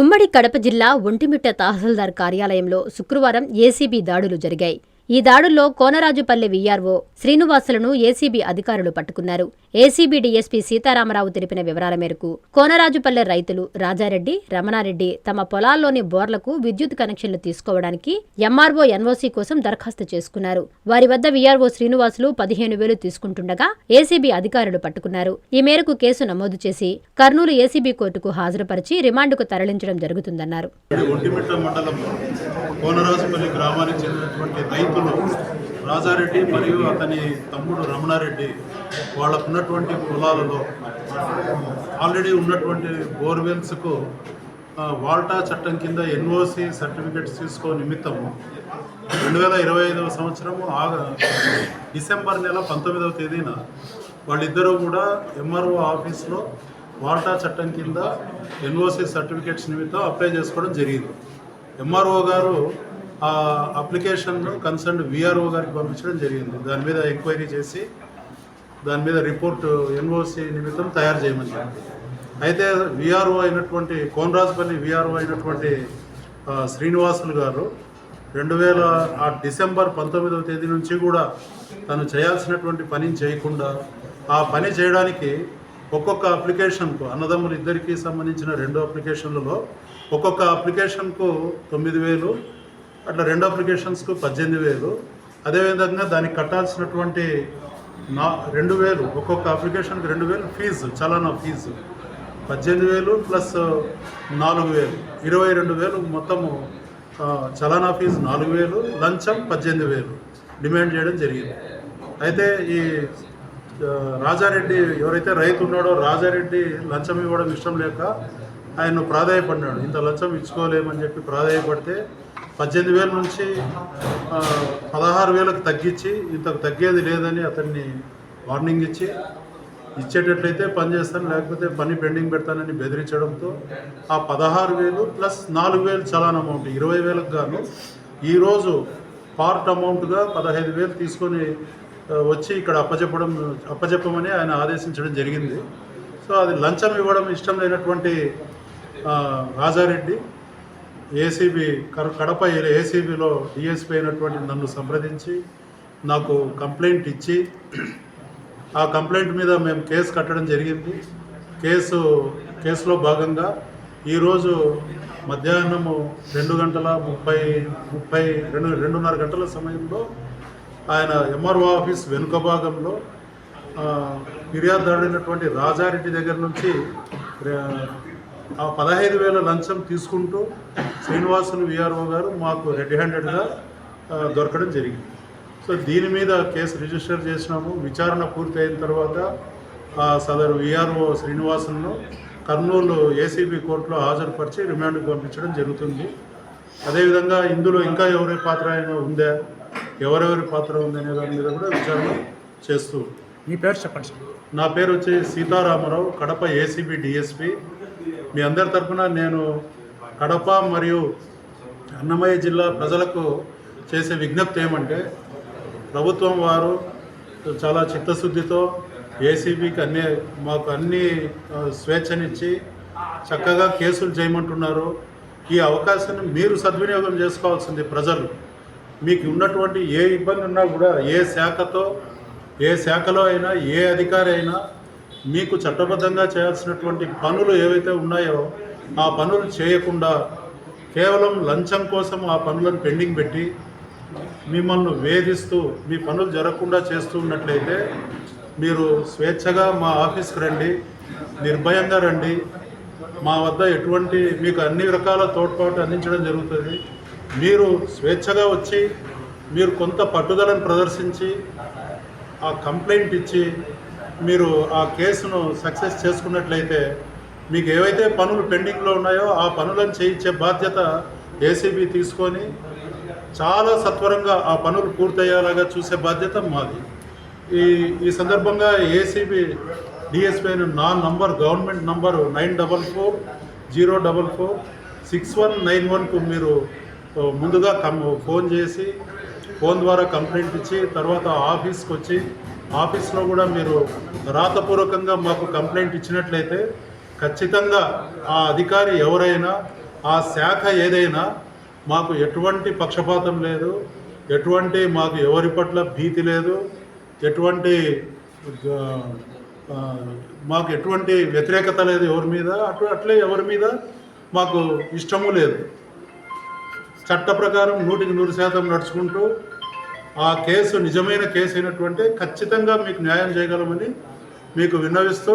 ఉమ్మడి కడప జిల్లా ఒంటిమిట్ట తహసీల్దార్ కార్యాలయంలో శుక్రవారం ఏసీబీ దాడులు జరిగాయి. ఈ దాడుల్లో కోనరాజుపల్లె వీఆర్ఓ శ్రీనివాసులను ఏసీబీ అధికారులు పట్టుకున్నారు. ఏసీబీ డీఎస్పీ సీతారామరావు తెలిపిన వివరాల మేరకు కోనరాజుపల్లె రైతులు రాజారెడ్డి రమణారెడ్డి తమ పొలాల్లోని బోర్లకు విద్యుత్ కనెక్షన్లు తీసుకోవడానికి ఎంఆర్ఓ ఎన్ఓసీ కోసం దరఖాస్తు చేసుకున్నారు. వారి వద్ద వీఆర్ఓ శ్రీనివాసులు పదిహేను వేలు తీసుకుంటుండగా ఏసీబీ అధికారులు పట్టుకున్నారు. ఈ మేరకు కేసు నమోదు చేసి కర్నూలు ఏసీబీ కోర్టుకు హాజరుపరిచి రిమాండ్కు తరలించడం జరుగుతుందన్నారు. కోనరాజుపల్లి గ్రామానికి చెందినటువంటి రైతులు రాజారెడ్డి మరియు అతని తమ్ముడు రమణారెడ్డి వాళ్ళకున్నటువంటి పొలాలలో ఆల్రెడీ ఉన్నటువంటి బోర్వెల్స్కు వాల్టా చట్టం కింద ఎన్ఓసి సర్టిఫికెట్స్ తీసుకో నిమిత్తం రెండు వేల ఇరవై ఐదవ సంవత్సరము డిసెంబర్ నెల పంతొమ్మిదవ తేదీన వాళ్ళిద్దరూ కూడా ఎంఆర్ఓ ఆఫీస్లో వాల్టా చట్టం కింద ఎన్ఓసి సర్టిఫికేట్స్ నిమిత్తం అప్లై చేసుకోవడం జరిగింది. ఎంఆర్ఓ గారు ఆ అప్లికేషన్ను కన్సర్న్ విఆర్ఓ గారికి పంపించడం జరిగింది. దాని మీద ఎంక్వైరీ చేసి దాని మీద రిపోర్ట్ ఎన్ఓసి నిమిత్తం తయారు చేయమని అయితే విఆర్ఓ అయినటువంటి కోనరాజుపల్లి విఆర్ఓ అయినటువంటి శ్రీనివాసులు గారు రెండు వేల ఆ డిసెంబర్ పంతొమ్మిదవ తేదీ నుంచి కూడా తను చేయాల్సినటువంటి పనిని చేయకుండా ఆ పని చేయడానికి ఒక్కొక్క అప్లికేషన్కు అన్నదమ్ములు ఇద్దరికి సంబంధించిన రెండు అప్లికేషన్లలో ఒక్కొక్క అప్లికేషన్కు తొమ్మిది వేలు అట్లా రెండు అప్లికేషన్స్కు పద్దెనిమిది వేలు. అదేవిధంగా దానికి కట్టాల్సినటువంటి నా రెండు వేలు ఒక్కొక్క అప్లికేషన్కి రెండు వేలు ఫీజు చలానా ఫీజు. పద్దెనిమిది వేలు ప్లస్ నాలుగు వేలు. ఇరవై రెండు వేలు మొత్తము చలానా ఫీజు నాలుగు వేలు లంచం పద్దెనిమిది వేలు. డిమాండ్ చేయడం జరిగింది. అయితే ఈ రాజారెడ్డి ఎవరైతే రైతు ఉన్నాడో రాజారెడ్డి లంచం ఇవ్వడం ఇష్టం లేక ఆయన ప్రాధాయపడినాడు. ఇంత లంచం ఇచ్చుకోలేమని చెప్పి ప్రాధాయపడితే పద్దెనిమిది వేల నుంచి పదహారు వేలకు తగ్గించి ఇంతకు తగ్గేది లేదని అతన్ని వార్నింగ్ ఇచ్చి ఇచ్చేటట్లయితే పని చేస్తాను లేకపోతే పని పెండింగ్ పెడతానని బెదిరించడంతో ఆ పదహారు వేలు ప్లస్ నాలుగు వేలు చలాన్ అమౌంట్ ఇరవై వేలకు గాను ఈరోజు పార్ట్ అమౌంట్గా పదహైదు వేలు తీసుకొని వచ్చి ఇక్కడ అప్పచెప్పడం అప్పచెప్పమని ఆయన ఆదేశించడం జరిగింది. సో అది లంచం ఇవ్వడం ఇష్టం లేనటువంటి రాజారెడ్డి ఏసీబీ కడప ఏసీబీలో డిఎస్పీ అయినటువంటి నన్ను సంప్రదించి నాకు కంప్లైంట్ ఇచ్చి ఆ కంప్లైంట్ మీద మేము కేసు కట్టడం జరిగింది. కేసు కేసులో భాగంగా ఈరోజు మధ్యాహ్నము రెండు గంటల ముప్పై ముప్పై రెండు రెండున్నర గంటల సమయంలో ఆయన ఎంఆర్ఓ ఆఫీస్ వెనుక భాగంలో ఆ, ఫిర్యాదుదారుడైనటువంటి రాజారెడ్డి దగ్గర నుంచి ఆ, పదహైదు వేల లంచం తీసుకుంటూ శ్రీనివాసులు విఆర్ఓ గారు మాకు రెడ్ హ్యాండెడ్గా దొరకడం జరిగింది. సో దీని మీద కేసు రిజిస్టర్ చేసినాము. విచారణ పూర్తి అయిన తర్వాత ఆ సదరు విఆర్ఓ శ్రీనివాసులను కర్నూలు ఏసీబీ కోర్టులో హాజరుపరిచి రిమాండ్కి పంపించడం జరుగుతుంది. అదేవిధంగా ఇందులో ఇంకా ఎవరి పాత్ర అయినా ఉందా? ఎవరెవరి పాత్ర ఉందనే దాని మీద కూడా విచారణ చేస్తూ మీ పేరు చెప్పండి నా పేరు వచ్చి సీతారామరావు కడప ఏసీబీ డిఎస్పి మీ అందరి తరపున నేను కడప మరియు అన్నమయ్య జిల్లా ప్రజలకు చేసే విజ్ఞప్తి ఏమంటే ప్రభుత్వం వారు చాలా చిత్తశుద్ధితో ఏసీబీకి అన్ని మాకు అన్ని స్వేచ్ఛనిచ్చి చక్కగా కేసులు చేయమంటున్నారు. ఈ అవకాశాన్ని మీరు సద్వినియోగం చేసుకోవాల్సింది ప్రజలు. మీకు ఉన్నటువంటి ఏ ఇబ్బంది ఉన్నా కూడా ఏ శాఖతో ఏ శాఖలో అయినా ఏ అధికారి అయినా మీకు చట్టబద్ధంగా చేయాల్సినటువంటి పనులు ఏవైతే ఉన్నాయో ఆ పనులు చేయకుండా కేవలం లంచం కోసం ఆ పనులను పెండింగ్ పెట్టి మిమ్మల్ని వేధిస్తూ మీ పనులు జరగకుండా చేస్తూ ఉన్నట్లయితే మీరు స్వేచ్ఛగా మా ఆఫీస్కి రండి నిర్భయంగా రండి. మా వద్ద ఎటువంటి మీకు అన్ని రకాల తోడ్పాటు అందించడం జరుగుతుంది. మీరు స్వేచ్ఛగా వచ్చి మీరు కొంత పట్టుదలను ప్రదర్శించి ఆ కంప్లైంట్ ఇచ్చి మీరు ఆ కేసును సక్సెస్ చేసుకున్నట్లయితే మీకు ఏవైతే పనులు పెండింగ్లో ఉన్నాయో ఆ పనులను చేయించే బాధ్యత ఏసీబీ తీసుకొని చాలా సత్వరంగా ఆ పనులు పూర్తయ్యేలాగా చూసే బాధ్యత మాది. ఈ ఈ సందర్భంగా ఏసీబీ డిఎస్పీ అయిన నా number government number nine double four zero double four six one nine వన్కు మీరు ముందుగా కం ఫోన్ చేసి ఫోన్ ద్వారా కంప్లైంట్ ఇచ్చి తర్వాత ఆఫీస్కి వచ్చి ఆఫీస్లో కూడా మీరు రాతపూర్వకంగా మాకు కంప్లైంట్ ఇచ్చినట్లయితే ఖచ్చితంగా ఆ అధికారి ఎవరైనా ఆ శాఖ ఏదైనా మాకు ఎటువంటి పక్షపాతం లేదు ఎటువంటి మాకు ఎవరి పట్ల భీతి లేదు ఎటువంటి మాకు ఎటువంటి వ్యతిరేకత లేదు ఎవరి మీద అటు అట్లే ఎవరి మీద మాకు ఇష్టము లేదు. చట్ట ప్రకారం నూటికి నూరు శాతం నడుచుకుంటూ ఆ కేసు నిజమైన కేసు అయినటువంటి ఖచ్చితంగా మీకు న్యాయం చేయగలమని మీకు విన్నవిస్తూ